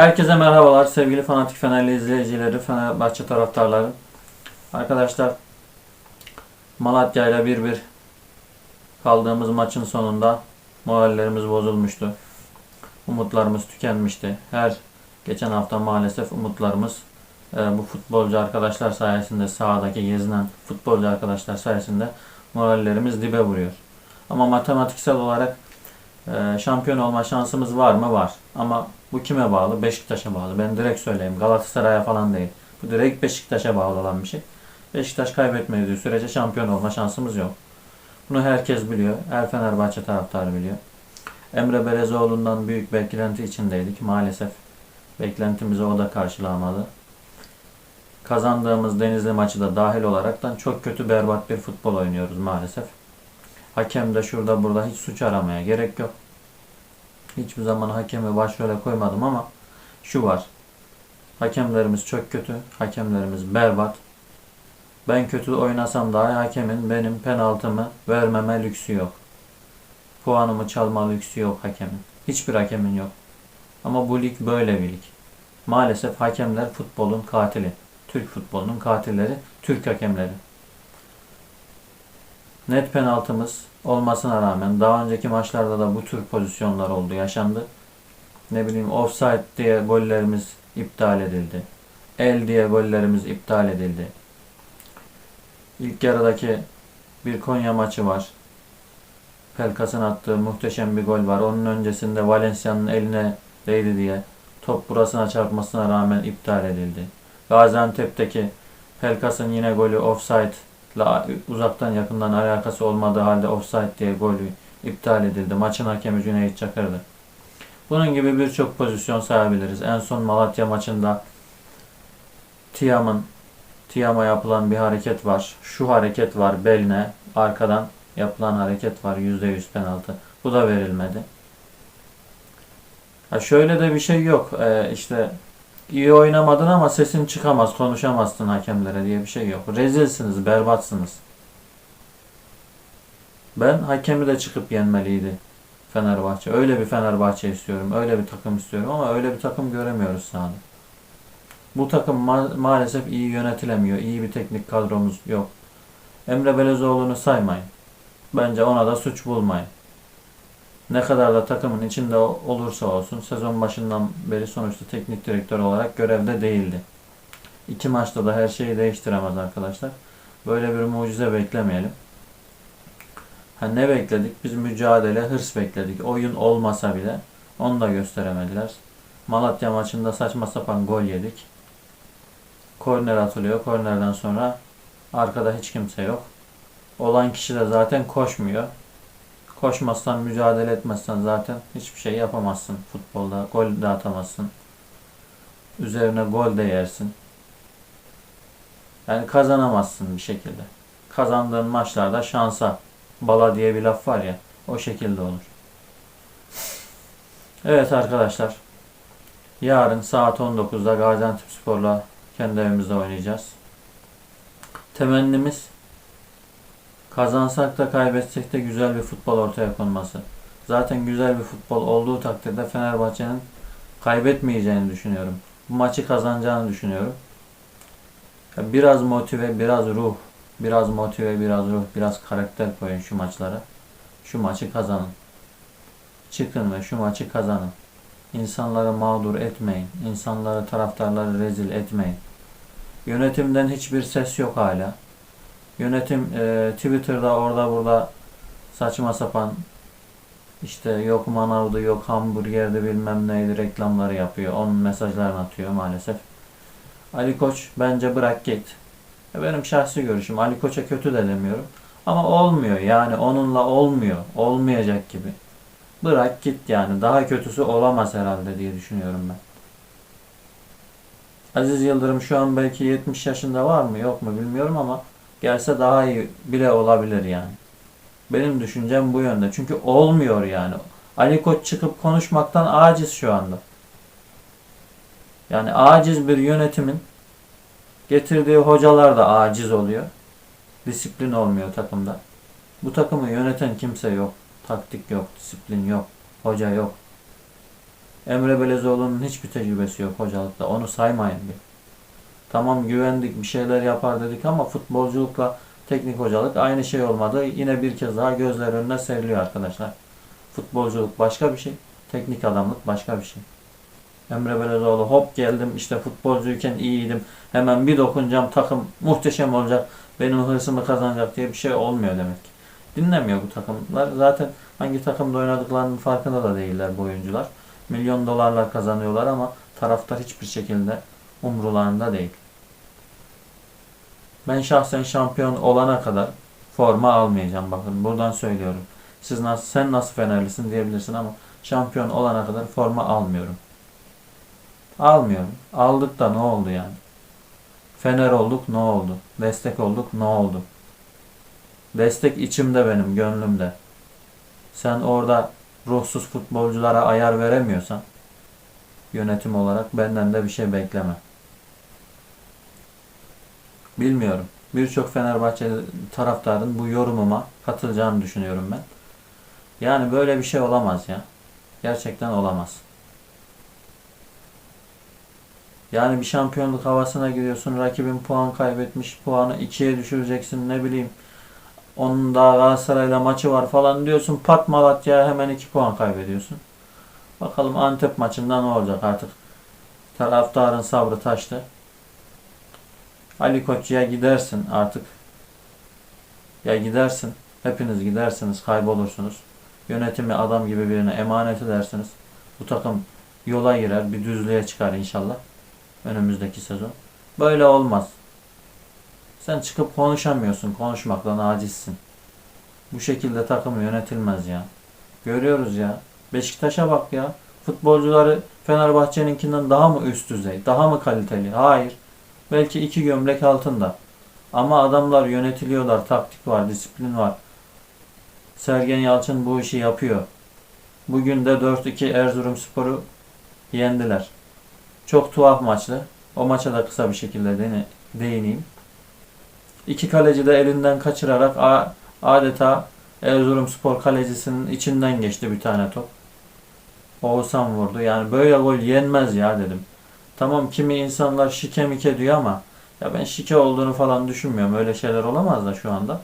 Herkese merhabalar sevgili fanatik Fenerli izleyicileri, Fenerbahçe taraftarları. Arkadaşlar Malatya ile 1-1 kaldığımız maçın sonunda morallerimiz bozulmuştu. Umutlarımız tükenmişti. Her geçen hafta maalesef umutlarımız e, bu futbolcu arkadaşlar sayesinde sahadaki gezinen futbolcu arkadaşlar sayesinde morallerimiz dibe vuruyor. Ama matematiksel olarak e, şampiyon olma şansımız var mı? Var. Ama bu kime bağlı? Beşiktaş'a bağlı. Ben direkt söyleyeyim. Galatasaray'a falan değil. Bu direkt Beşiktaş'a bağlı olan bir şey. Beşiktaş kaybetmediği sürece şampiyon olma şansımız yok. Bunu herkes biliyor. Her Fenerbahçe taraftarı biliyor. Emre Belezoğlu'ndan büyük beklenti içindeydik. Maalesef beklentimizi o da karşılamadı. Kazandığımız Denizli maçı da dahil olaraktan çok kötü berbat bir futbol oynuyoruz maalesef. Hakem de şurada burada hiç suç aramaya gerek yok. Hiçbir zaman hakemi başrole koymadım ama şu var. Hakemlerimiz çok kötü. Hakemlerimiz berbat. Ben kötü oynasam dahi hakemin benim penaltımı vermeme lüksü yok. Puanımı çalma lüksü yok hakemin. Hiçbir hakemin yok. Ama bu lig böyle bir lig. Maalesef hakemler futbolun katili. Türk futbolunun katilleri Türk hakemleri. Net penaltımız olmasına rağmen daha önceki maçlarda da bu tür pozisyonlar oldu, yaşandı. Ne bileyim offside diye gollerimiz iptal edildi. El diye gollerimiz iptal edildi. İlk yarıdaki bir Konya maçı var. Pelkas'ın attığı muhteşem bir gol var. Onun öncesinde Valencia'nın eline değdi diye top burasına çarpmasına rağmen iptal edildi. Gaziantep'teki Pelkas'ın yine golü offside uzaktan yakından alakası olmadığı halde offside diye golü iptal edildi. Maçın hakemi Cüneyt Çakır'dı. Bunun gibi birçok pozisyon sayabiliriz. En son Malatya maçında Tiam'ın Tiam'a yapılan bir hareket var. Şu hareket var beline arkadan yapılan hareket var. %100 penaltı. Bu da verilmedi. Ha şöyle de bir şey yok. Ee, işte iyi oynamadın ama sesin çıkamaz, konuşamazsın hakemlere diye bir şey yok. Rezilsiniz, berbatsınız. Ben hakemi de çıkıp yenmeliydi Fenerbahçe. Öyle bir Fenerbahçe istiyorum, öyle bir takım istiyorum ama öyle bir takım göremiyoruz sahada. Bu takım ma- maalesef iyi yönetilemiyor. İyi bir teknik kadromuz yok. Emre Belezoğlu'nu saymayın. Bence ona da suç bulmayın. Ne kadar da takımın içinde olursa olsun sezon başından beri sonuçta teknik direktör olarak görevde değildi. İki maçta da her şeyi değiştiremez arkadaşlar. Böyle bir mucize beklemeyelim. Ha ne bekledik? Biz mücadele, hırs bekledik. Oyun olmasa bile onu da gösteremediler. Malatya maçında saçma sapan gol yedik. Korner atılıyor. Kornerden sonra arkada hiç kimse yok. Olan kişi de zaten koşmuyor. Koşmazsan, mücadele etmezsen zaten hiçbir şey yapamazsın futbolda. Gol de atamazsın. Üzerine gol de yersin. Yani kazanamazsın bir şekilde. Kazandığın maçlarda şansa bala diye bir laf var ya o şekilde olur. Evet arkadaşlar. Yarın saat 19'da Gaziantepspor'la kendi evimizde oynayacağız. Temennimiz kazansak da kaybetsek de güzel bir futbol ortaya konması. Zaten güzel bir futbol olduğu takdirde Fenerbahçe'nin kaybetmeyeceğini düşünüyorum. Bu maçı kazanacağını düşünüyorum. Biraz motive, biraz ruh, biraz motive, biraz ruh, biraz karakter koyun şu maçlara. Şu maçı kazanın. Çıkın ve şu maçı kazanın. İnsanları mağdur etmeyin. İnsanları, taraftarları rezil etmeyin. Yönetimden hiçbir ses yok hala. Yönetim e, Twitter'da orada burada saçma sapan işte yok manavdı yok hamburgerdi bilmem neydi reklamları yapıyor. Onun mesajlarını atıyor maalesef. Ali Koç bence bırak git. E, Benim şahsi görüşüm Ali Koç'a kötü de demiyorum. Ama olmuyor yani onunla olmuyor. Olmayacak gibi. Bırak git yani. Daha kötüsü olamaz herhalde diye düşünüyorum ben. Aziz Yıldırım şu an belki 70 yaşında var mı yok mu bilmiyorum ama gelse daha iyi bile olabilir yani. Benim düşüncem bu yönde. Çünkü olmuyor yani. Ali Koç çıkıp konuşmaktan aciz şu anda. Yani aciz bir yönetimin getirdiği hocalar da aciz oluyor. Disiplin olmuyor takımda. Bu takımı yöneten kimse yok. Taktik yok, disiplin yok, hoca yok. Emre Belezoğlu'nun hiçbir tecrübesi yok hocalıkta. Onu saymayın bir. Tamam güvendik bir şeyler yapar dedik ama futbolculukla teknik hocalık aynı şey olmadı. Yine bir kez daha gözler önüne seriliyor arkadaşlar. Futbolculuk başka bir şey. Teknik adamlık başka bir şey. Emre Belezoğlu hop geldim işte futbolcuyken iyiydim. Hemen bir dokunacağım takım muhteşem olacak. Benim hırsımı kazanacak diye bir şey olmuyor demek ki. Dinlemiyor bu takımlar. Zaten hangi takımda oynadıklarının farkında da değiller bu oyuncular. Milyon dolarlar kazanıyorlar ama taraftar hiçbir şekilde umrularında değil. Ben şahsen şampiyon olana kadar forma almayacağım. Bakın buradan söylüyorum. Siz nasıl, sen nasıl Fenerlisin diyebilirsin ama şampiyon olana kadar forma almıyorum. Almıyorum. Aldık da ne oldu yani? Fener olduk ne oldu? Destek olduk ne oldu? Destek içimde benim, gönlümde. Sen orada ruhsuz futbolculara ayar veremiyorsan yönetim olarak benden de bir şey bekleme. Bilmiyorum. Birçok Fenerbahçe taraftarın bu yorumuma katılacağını düşünüyorum ben. Yani böyle bir şey olamaz ya. Gerçekten olamaz. Yani bir şampiyonluk havasına giriyorsun. Rakibin puan kaybetmiş. Puanı ikiye düşüreceksin. Ne bileyim. Onun da Galatasaray'la maçı var falan diyorsun. Pat Malatya hemen iki puan kaybediyorsun. Bakalım Antep maçında ne olacak artık. Taraftarın sabrı taştı. Ali Koç'ya gidersin artık. Ya gidersin. Hepiniz gidersiniz. Kaybolursunuz. Yönetimi adam gibi birine emanet edersiniz. Bu takım yola girer. Bir düzlüğe çıkar inşallah. Önümüzdeki sezon. Böyle olmaz. Sen çıkıp konuşamıyorsun. Konuşmaktan acizsin. Bu şekilde takım yönetilmez ya. Görüyoruz ya. Beşiktaş'a bak ya. Futbolcuları Fenerbahçe'ninkinden daha mı üst düzey? Daha mı kaliteli? Hayır. Belki iki gömlek altında. Ama adamlar yönetiliyorlar. Taktik var, disiplin var. Sergen Yalçın bu işi yapıyor. Bugün de 4-2 Erzurumspor'u yendiler. Çok tuhaf maçtı. O maça da kısa bir şekilde değineyim. İki kaleci de elinden kaçırarak adeta Erzurumspor kalecisinin içinden geçti bir tane top. Oğuzhan vurdu. Yani böyle gol yenmez ya dedim. Tamam kimi insanlar şike mike diyor ama ya ben şike olduğunu falan düşünmüyorum. Öyle şeyler olamaz da şu anda.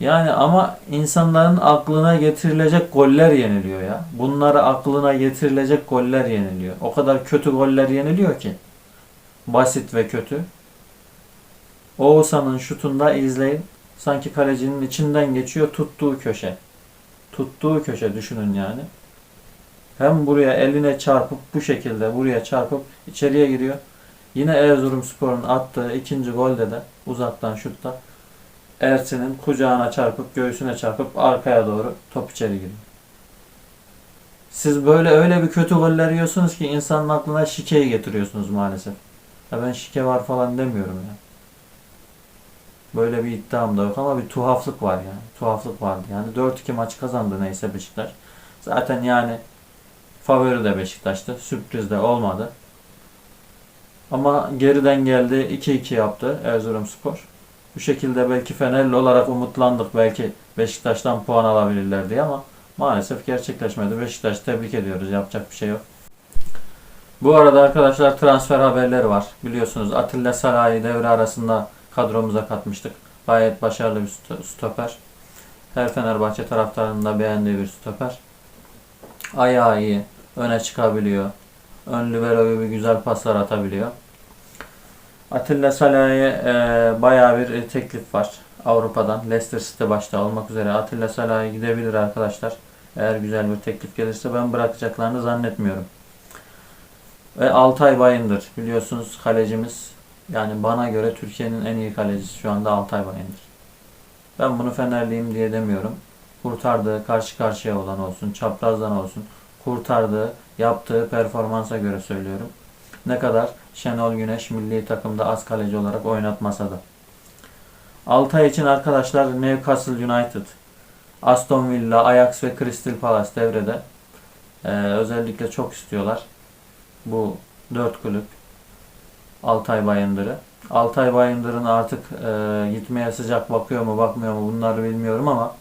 Yani ama insanların aklına getirilecek goller yeniliyor ya. Bunlara aklına getirilecek goller yeniliyor. O kadar kötü goller yeniliyor ki. Basit ve kötü. Oğuzhan'ın şutunda izleyin. Sanki kalecinin içinden geçiyor tuttuğu köşe. Tuttuğu köşe düşünün yani. Hem buraya eline çarpıp bu şekilde buraya çarpıp içeriye giriyor. Yine Erzurumspor'un attığı ikinci golde de uzaktan şutta Ersin'in kucağına çarpıp göğsüne çarpıp arkaya doğru top içeri giriyor. Siz böyle öyle bir kötü goller yiyorsunuz ki insanın aklına şikeyi getiriyorsunuz maalesef. Ya ben şike var falan demiyorum ya. Böyle bir iddiam da yok ama bir tuhaflık var yani. Tuhaflık vardı yani. 4-2 maçı kazandı neyse Beşiktaş. Zaten yani favori de Beşiktaş'tı. Sürpriz de olmadı. Ama geriden geldi 2-2 yaptı Erzurumspor. Bu şekilde belki Fenerli olarak umutlandık. Belki Beşiktaş'tan puan alabilirler diye ama maalesef gerçekleşmedi. Beşiktaş tebrik ediyoruz. Yapacak bir şey yok. Bu arada arkadaşlar transfer haberleri var. Biliyorsunuz Atilla Salah'ı devre arasında kadromuza katmıştık. Gayet başarılı bir sto- stoper. Her Fenerbahçe taraftarının da beğendiği bir stoper. Ayağı iyi. Öne çıkabiliyor. Ön libero gibi güzel paslar atabiliyor. Atilla Salah'a e, bayağı bir e, teklif var Avrupa'dan. Leicester City başta olmak üzere Atilla Salah'a gidebilir arkadaşlar. Eğer güzel bir teklif gelirse ben bırakacaklarını zannetmiyorum. Ve Altay Bayındır biliyorsunuz kalecimiz. Yani bana göre Türkiye'nin en iyi kalecisi şu anda Altay Bayındır. Ben bunu Fenerliyim diye demiyorum. Kurtardığı, karşı karşıya olan olsun, çaprazdan olsun, kurtardığı, yaptığı performansa göre söylüyorum. Ne kadar Şenol Güneş milli takımda az kaleci olarak oynatmasa da. Altay için arkadaşlar Newcastle United, Aston Villa, Ajax ve Crystal Palace devrede. Ee, özellikle çok istiyorlar. Bu dört kulüp Altay Bayındır'ı. Altay Bayındır'ın artık e, gitmeye sıcak bakıyor mu bakmıyor mu bunları bilmiyorum ama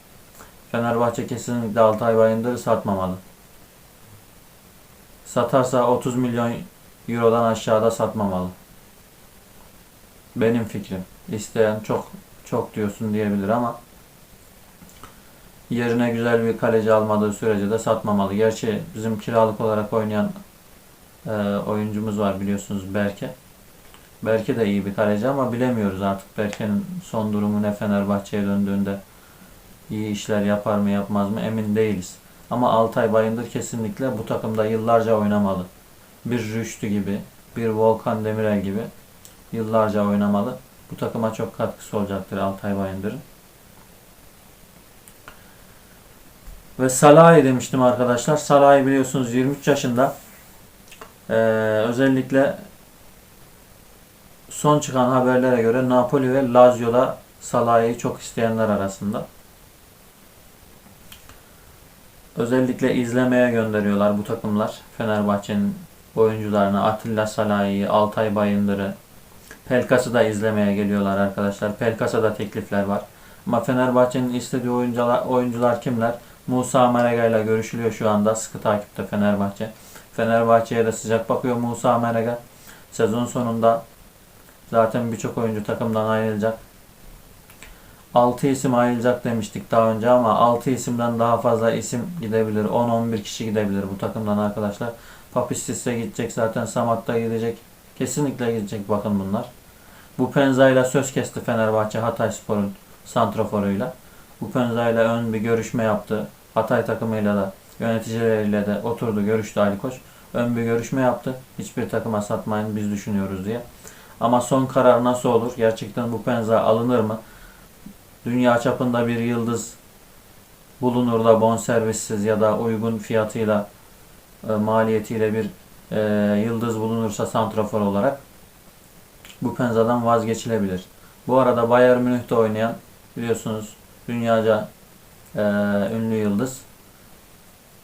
Fenerbahçe kesinlikle Altay Bayındır'ı satmamalı. satarsa 30 milyon eurodan aşağıda satmamalı. Benim fikrim. İsteyen çok çok diyorsun diyebilir ama yerine güzel bir kaleci almadığı sürece de satmamalı. Gerçi bizim kiralık olarak oynayan e, oyuncumuz var biliyorsunuz Berke. Berke de iyi bir kaleci ama bilemiyoruz artık Berke'nin son durumu ne Fenerbahçe'ye döndüğünde iyi işler yapar mı yapmaz mı emin değiliz. Ama Altay Bayındır kesinlikle bu takımda yıllarca oynamalı. Bir Rüştü gibi, bir Volkan Demirel gibi yıllarca oynamalı. Bu takıma çok katkısı olacaktır Altay Bayındır'ın. Ve Salah'ı demiştim arkadaşlar. Salah'ı biliyorsunuz 23 yaşında. Ee, özellikle son çıkan haberlere göre Napoli ve Lazio'da Salah'ı çok isteyenler arasında. Özellikle izlemeye gönderiyorlar bu takımlar. Fenerbahçe'nin oyuncularını Atilla Salah'ı, Altay Bayındır'ı, Pelkas'ı da izlemeye geliyorlar arkadaşlar. Pelkas'a da teklifler var. Ama Fenerbahçe'nin istediği oyuncular, oyuncular kimler? Musa Merega ile görüşülüyor şu anda. Sıkı takipte Fenerbahçe. Fenerbahçe'ye de sıcak bakıyor Musa Merega. Sezon sonunda zaten birçok oyuncu takımdan ayrılacak. 6 isim ayrılacak demiştik daha önce ama 6 isimden daha fazla isim gidebilir. 10-11 kişi gidebilir bu takımdan arkadaşlar. Papistis'e gidecek zaten Samat da gidecek. Kesinlikle gidecek bakın bunlar. Bu Penza söz kesti Fenerbahçe Hatay Spor'un santraforuyla. Bu Penza ile ön bir görüşme yaptı. Hatay takımıyla da yöneticileriyle de oturdu görüştü Ali Koç. Ön bir görüşme yaptı. Hiçbir takıma satmayın biz düşünüyoruz diye. Ama son karar nasıl olur? Gerçekten bu Penza alınır mı? Dünya çapında bir yıldız bulunur da bonservissiz ya da uygun fiyatıyla e, maliyetiyle bir e, yıldız bulunursa santrafor olarak bu Penza'dan vazgeçilebilir. Bu arada Bayern Münih'te oynayan biliyorsunuz dünyaca e, ünlü yıldız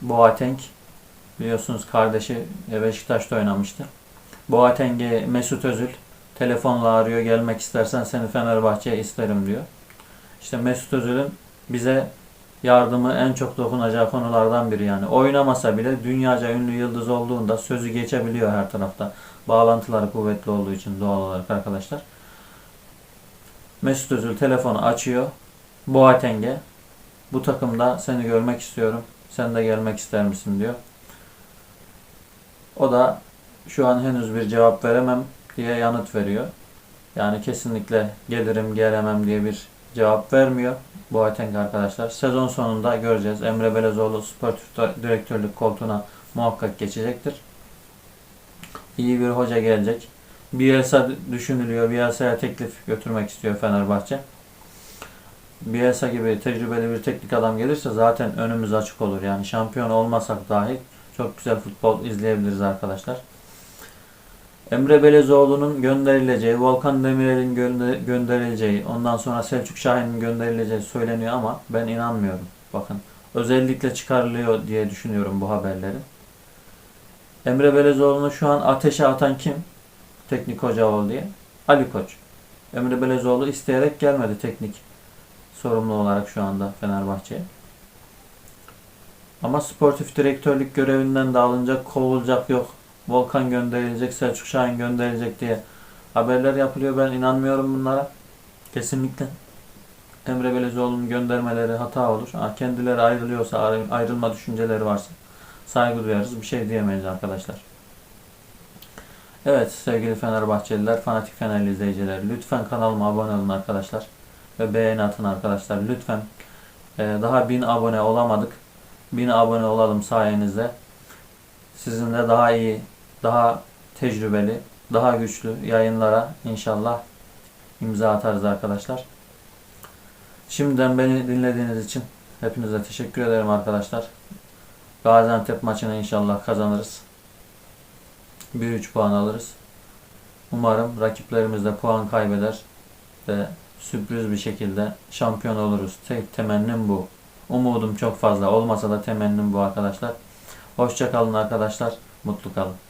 Boateng biliyorsunuz kardeşi Beşiktaş'ta oynamıştı. Boateng'i Mesut Özil telefonla arıyor gelmek istersen seni Fenerbahçe'ye isterim diyor. İşte Mesut Özil'in bize yardımı en çok dokunacağı konulardan biri yani. Oynamasa bile dünyaca ünlü yıldız olduğunda sözü geçebiliyor her tarafta. Bağlantıları kuvvetli olduğu için doğal olarak arkadaşlar. Mesut Özil telefonu açıyor. Boateng'e bu takımda seni görmek istiyorum. Sen de gelmek ister misin diyor. O da şu an henüz bir cevap veremem diye yanıt veriyor. Yani kesinlikle gelirim gelemem diye bir cevap vermiyor. Boateng arkadaşlar. Sezon sonunda göreceğiz. Emre Belezoğlu sportif direktörlük koltuğuna muhakkak geçecektir. İyi bir hoca gelecek. Bielsa düşünülüyor. Bielsa'ya teklif götürmek istiyor Fenerbahçe. Bielsa gibi tecrübeli bir teknik adam gelirse zaten önümüz açık olur. Yani şampiyon olmasak dahi çok güzel futbol izleyebiliriz arkadaşlar. Emre Belezoğlu'nun gönderileceği, Volkan Demirel'in gönder gönderileceği, ondan sonra Selçuk Şahin'in gönderileceği söyleniyor ama ben inanmıyorum. Bakın özellikle çıkarılıyor diye düşünüyorum bu haberleri. Emre Belezoğlu'nu şu an ateşe atan kim? Teknik hoca ol diye. Ali Koç. Emre Belezoğlu isteyerek gelmedi teknik sorumlu olarak şu anda Fenerbahçe'ye. Ama sportif direktörlük görevinden de alınacak, kovulacak yok. Volkan gönderilecek, Selçuk Şahin gönderilecek diye haberler yapılıyor. Ben inanmıyorum bunlara. Kesinlikle. Emre Belezoğlu'nun göndermeleri hata olur. Ha, kendileri ayrılıyorsa, ayrılma düşünceleri varsa saygı duyarız. Bir şey diyemeyiz arkadaşlar. Evet sevgili Fenerbahçeliler, fanatik Fenerli izleyiciler. Lütfen kanalıma abone olun arkadaşlar. Ve beğeni atın arkadaşlar. Lütfen. Ee, daha 1000 abone olamadık. 1000 abone olalım sayenizde. Sizinle daha iyi daha tecrübeli, daha güçlü yayınlara inşallah imza atarız arkadaşlar. Şimdiden beni dinlediğiniz için hepinize teşekkür ederim arkadaşlar. Gaziantep maçını inşallah kazanırız. 1-3 puan alırız. Umarım rakiplerimiz de puan kaybeder ve sürpriz bir şekilde şampiyon oluruz. Tek temennim bu. Umudum çok fazla olmasa da temennim bu arkadaşlar. Hoşçakalın arkadaşlar. Mutlu kalın.